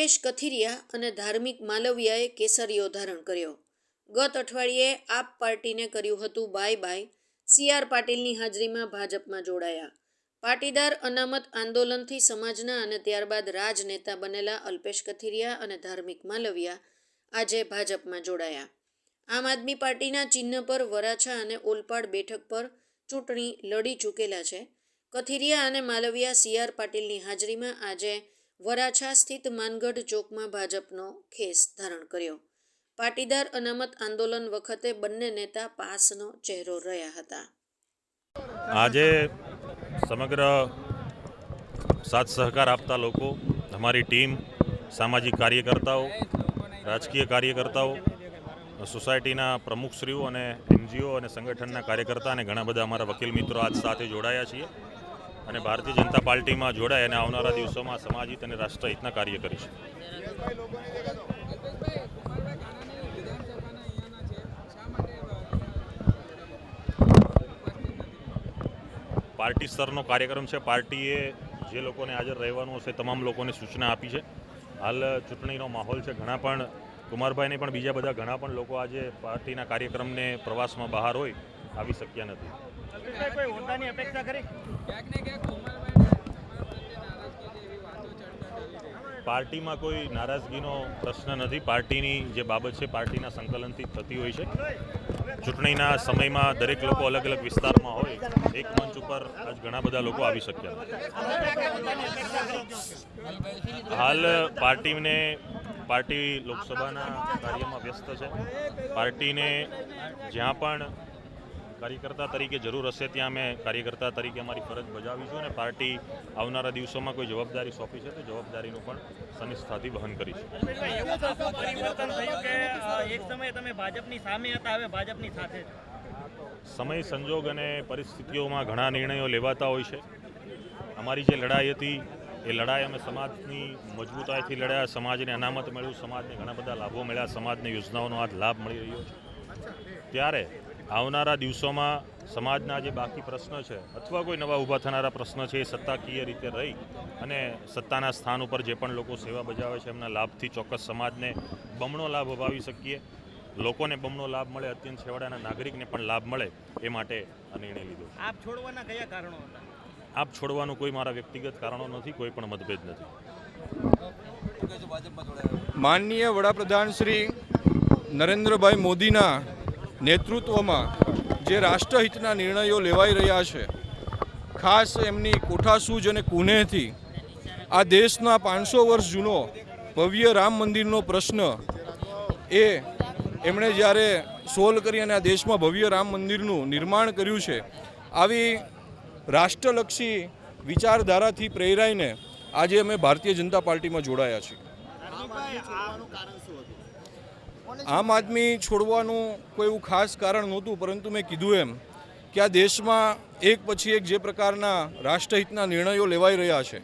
અલ્પેશ કથિરિયા અને ધાર્મિક માલવિયાએ કેસરીયો ધારણ કર્યો. ગત અઠવાડિયે આપ પાર્ટીને કર્યું હતું બાય બાય. સી આર પાટીલની હાજરીમાં ભાજપમાં જોડાયા. પાટીદાર અનામત આંદોલનથી સમાજના અને ત્યારબાદ રાજનેતા બનેલા અલ્પેશ કથિરિયા અને ધાર્મિક માલવિયા આજે ભાજપમાં જોડાયા. આમ આદમી પાર્ટીના ચિહ્ન પર વરાછા અને ઓલપાડ બેઠક પર ચૂંટણી લડી ચૂકેલા છે. કથિરિયા અને માલવિયા સી આર પાટીલની હાજરીમાં આજે વરાછા સ્થિત માનગઢ ચોકમાં ભાજપનો ખેસ ધારણ કર્યો. પાટીદાર અનામત આંદોલન વખતે બંને નેતા પાસનો ચહેરો રહ્યા હતા. આજે સમગ્ર સાથ સહકાર આપતા લોકો, અમારી ટીમ, સામાજિક કાર્યકર્તાઓ, રાજકીય કાર્યકર્તાઓ, સોસાયટીના પ્રમુખશ્રીઓ અને એનજીઓ અને સંગઠનના કાર્યકર્તા અને ઘણા બધા અમારા વકીલ મિત્રો આજ સાથે જોડાયા છીએ. અને ભારતીય જનતા પાર્ટીમાં જોડાય અને આવનારા દિવસોમાં સમાજહિત અને રાષ્ટ્રહિતના કાર્ય કરીશું પાર્ટી સ્તરનો કાર્યક્રમ છે. પાર્ટીએ જે લોકોને હાજર રહેવાનું હશે તમામ લોકોને સૂચના આપી છે. હાલ ચૂંટણીનો માહોલ છે. ઘણા પણ કુમારભાઈને પણ બીજા બધા ઘણા પણ લોકો આજે પાર્ટીના કાર્યક્રમને પ્રવાસમાં બહાર હોય, આવી શક્યા નથી. કોઈ અપેક્ષા ક્યાંક ને ક્યાંક પાર્ટીમાં કોઈ નારાજગીનો પ્રશ્ન નથી. પાર્ટીની જે બાબત છે પાર્ટીના સંકલનથી થતી હોય છે. ચૂંટણીના સમયમાં દરેક લોકો અલગ અલગ વિસ્તારમાં હોય એક મંચ ઉપર આજ ઘણા બધા લોકો આવી શક્યા હાલ પાર્ટીને પાર્ટી લોકસભાના કાર્યમાં વ્યસ્ત છે. પાર્ટીને જ્યાં પણ કાર્યકર્તા તરીકે જરૂર હશે ત્યાં અમે કાર્યકર્તા તરીકે અમારી ફરજ બજાવીશું અને પાર્ટી આવનારા દિવસોમાં કોઈ જવાબદારી સોંપી છે તો જવાબદારીનું પણ સનિષ્ઠાથી વહન કરીશું. પરિવર્તન થયું કે એક સમયે તમે ભાજપની સામે હતા હવે ભાજપની સાથે? સમય સંજોગ અને પરિસ્થિતિઓમાં ઘણા નિર્ણયો લેવાતા હોય છે. અમારી જે લડાઈ હતી એ લડાઈ અમે સમાજની મજબૂતાઈથી લડ્યા સમાજને અનામત મળ્યું સમાજને ઘણા બધા લાભો મળ્યા સમાજને યોજનાઓનો આજ લાભ મળી રહ્યો છે. ત્યારે આવનારા દિવસોમાં સમાજના જે બાકી પ્રશ્ન છે અથવા કોઈ નવા ઊભા થનારા પ્રશ્ન છે એ સત્તાકીય રીતે રહી અને સત્તાના સ્થાન ઉપર જે પણ લોકો સેવા બજાવે છે એમના લાભથી ચોક્કસ સમાજને બમણો લાભ અપાવી શકીએ. લોકોને બમણો લાભ મળે અત્યંત છેવાડાના નાગરિકને પણ લાભ મળે એ માટે આ નિર્ણય લીધો આપ છોડવાના કયા કારણો હતા? આપ છોડવાનું કોઈ મારા વ્યક્તિગત કારણો નથી કોઈ પણ મતભેદ નથી. માનનીય વડાપ્રધાન શ્રી નરેન્દ્રભાઈ મોદીના નેતૃત્વમાં જે રાષ્ટ્રહિતના નિર્ણયો લેવાઈ રહ્યા છે, ખાસ એમની કોઠાસૂજ અને કુનેહથી, આ દેશના પાંચસો વર્ષ જૂનો ભવ્ય રામ મંદિરનો પ્રશ્ન એ એમણે જ્યારે સોલ્વ કરી અને આ દેશમાં ભવ્ય રામ મંદિરનું નિર્માણ કર્યું છે, આવી રાષ્ટ્રલક્ષી વિચારધારાથી પ્રેરાઈને આજે અમે ભારતીય જનતા પાર્ટીમાં જોડાયા છીએ. આમ આદમી છોડવાનું કોઈ એવું ખાસ કારણ નહોતું, પરંતુ મેં કીધું એમ કે આ દેશમાં એક પછી એક જે પ્રકારના રાષ્ટ્રહિતના નિર્ણયો લેવાઈ રહ્યા છે.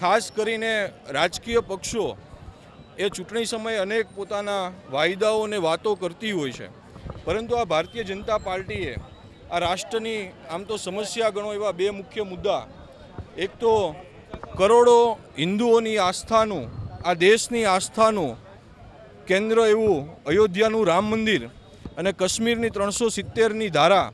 ખાસ કરીને રાજકીય પક્ષો એ ચૂંટણી સમયે અનેક પોતાના વાયદાઓ અને વાતો કરતી હોય છે. પરંતુ આ ભારતીય જનતા પાર્ટીએ આ રાષ્ટ્રની આમ તો સમસ્યા ગણો એવા બે મુખ્ય મુદ્દા. એક તો કરોડો હિન્દુઓની આસ્થાનું, આ દેશની આસ્થાનું કેન્દ્ર એવું અયોધ્યાનું રામ મંદિર અને કાશ્મીરની ત્રણસો સિત્તેરની ધારા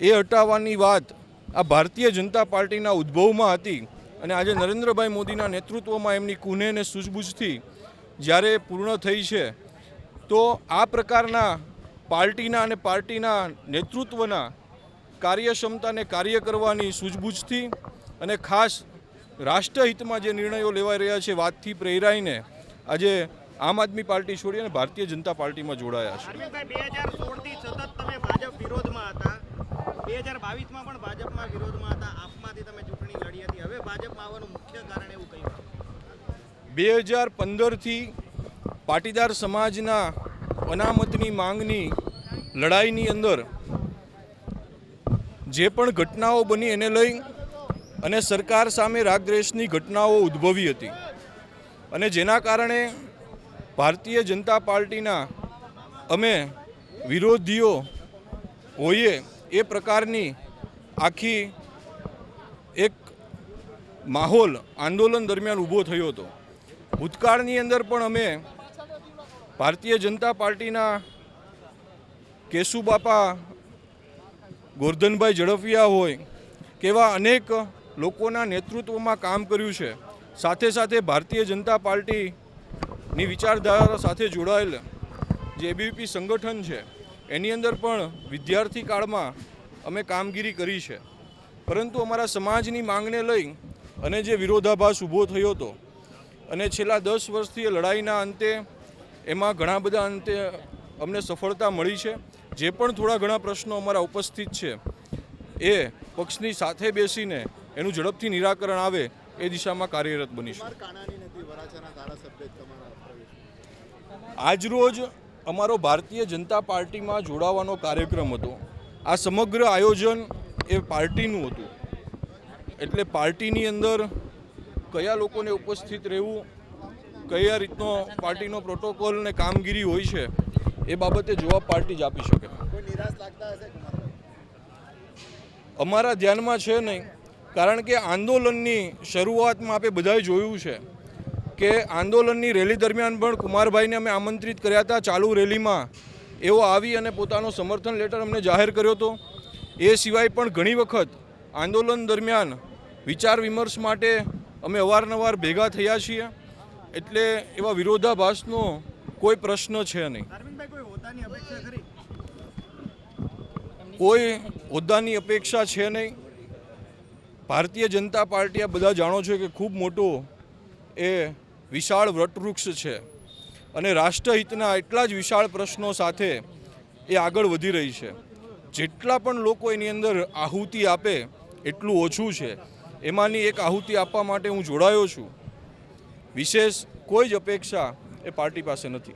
એ હટાવવાની વાત આ ભારતીય જનતા પાર્ટીના ઉદ્ભવમાં હતી અને આજે નરેન્દ્રભાઈ મોદીના નેતૃત્વમાં એમની કુને અને સૂઝબૂછથી જ્યારે પૂર્ણ થઈ છે, તો આ પ્રકારના પાર્ટીના અને પાર્ટીના નેતૃત્વના કાર્યક્ષમતાને કાર્ય કરવાની સૂઝબૂછથી અને ખાસ રાષ્ટ્રહિતમાં જે નિર્ણયો લેવાઈ રહ્યા છે, વાતથી પ્રેરાઈને આજે આમ આદમી પાર્ટી છોડી અને ભારતીય જનતા પાર્ટીમાં જોડાયા છે. બે હજાર સોળથી સતત તમે ભાજપ વિરોધમાં હતા. બે હજાર બાવીસમાં પણ ભાજપમાં વિરોધમાં હતા. આપમાંથી તમે ચૂંટણી લડી હતી. હવે ભાજપમાં આવવાનું મુખ્ય કારણ એવું કહ્યું બે હજાર પંદરથી પાટીદાર સમાજના અનામતની માંગની લડાઈની અંદર જે પણ ઘટનાઓ બની એને લઈ અને સરકાર સામે રાગદ્વેષની ઘટનાઓ ઉદ્ભવી હતી. અને જેના કારણે ભારતીય જનતા પાર્ટીના અમે વિરોધીઓ હોઈએ એ પ્રકારની આખી એક માહોલ આંદોલન દરમિયાન ઊભો થયો હતો. ભૂતકાળની અંદર પણ અમે ભારતીય જનતા પાર્ટીના કેશુબાપા ગોરધનભાઈ ઝડફિયા હોય કેવા અનેક લોકોના નેતૃત્વમાં કામ કર્યું છે. સાથે સાથે ભારતીય જનતા પાર્ટીની વિચારધારા સાથે જોડાયેલ જે એબીવીપી સંગઠન છે, એની અંદર પણ વિદ્યાર્થી કાળમાં અમે કામગીરી કરી છે. પરંતુ અમારા સમાજની માંગને લઈ અને જે વિરોધાભાસ ઊભો થયો હતો અને છેલ્લા દસ વર્ષથી લડાઈના અંતે એમાં ઘણા બધા અંતે અમને સફળતા મળી છે. જે પણ થોડા ઘણા પ્રશ્નો અમારા ઉપસ્થિત છે, એ પક્ષની સાથે બેસીને એનું ઝડપથી નિરાકરણ આવે એ દિશામાં કાર્યરત બનીશું. આજરોજ અમારો ભારતીય જનતા પાર્ટીમાં જોડાવાનો કાર્યક્રમ હતો. આ સમગ્ર આયોજન એ પાર્ટીનું હતું. એટલે પાર્ટીની અંદર કયા લોકોને ઉપસ્થિત રહેવું, કયા રીતનો પાર્ટીનો પ્રોટોકોલ ને કામગીરી હોય છે, એ બાબતે જવાબ પાર્ટી જ આપી શકે. અમારા ધ્યાનમાં છે નહીં, કારણ કે આંદોલનની શરૂઆતમાં આપણે બધાએ જોયું છે કે આંદોલનની રેલી દરમિયાન પણ કુમારભાઈને અમે આમંત્રિત કર્યા હતા ચાલુ રેલીમાં. એઓ આવી અને પોતાનો સમર્થન લેટર અમને જાહેર કર્યો હતો. એ સિવાય પણ ઘણી વખત આંદોલન દરમિયાન વિચાર વિમર્શ માટે અમે અવારનવાર ભેગા થયા છીએ. એટલે એવા વિરોધાભાસનો કોઈ પ્રશ્ન છે નહીં. કોઈ હોદ્દાની અપેક્ષા કોઈ હોદ્દાની અપેક્ષા છે નહીં. ભારતીય જનતા પાર્ટી આ બધા જાણો છો કે ખૂબ મોટો એ વિશાળ વટવૃક્ષ છે. અને રાષ્ટ્રહિતના એટલા જ વિશાળ પ્રશ્નો સાથે એ આગળ વધી રહી છે. જેટલા પણ લોકો એની અંદર આહુતિ આપે, એટલું ઓછું છે. એમાંની એક આહુતિ આપવા માટે હું જોડાયો છું. વિશેષ કોઈ જ અપેક્ષા એ પાર્ટી પાસે નથી.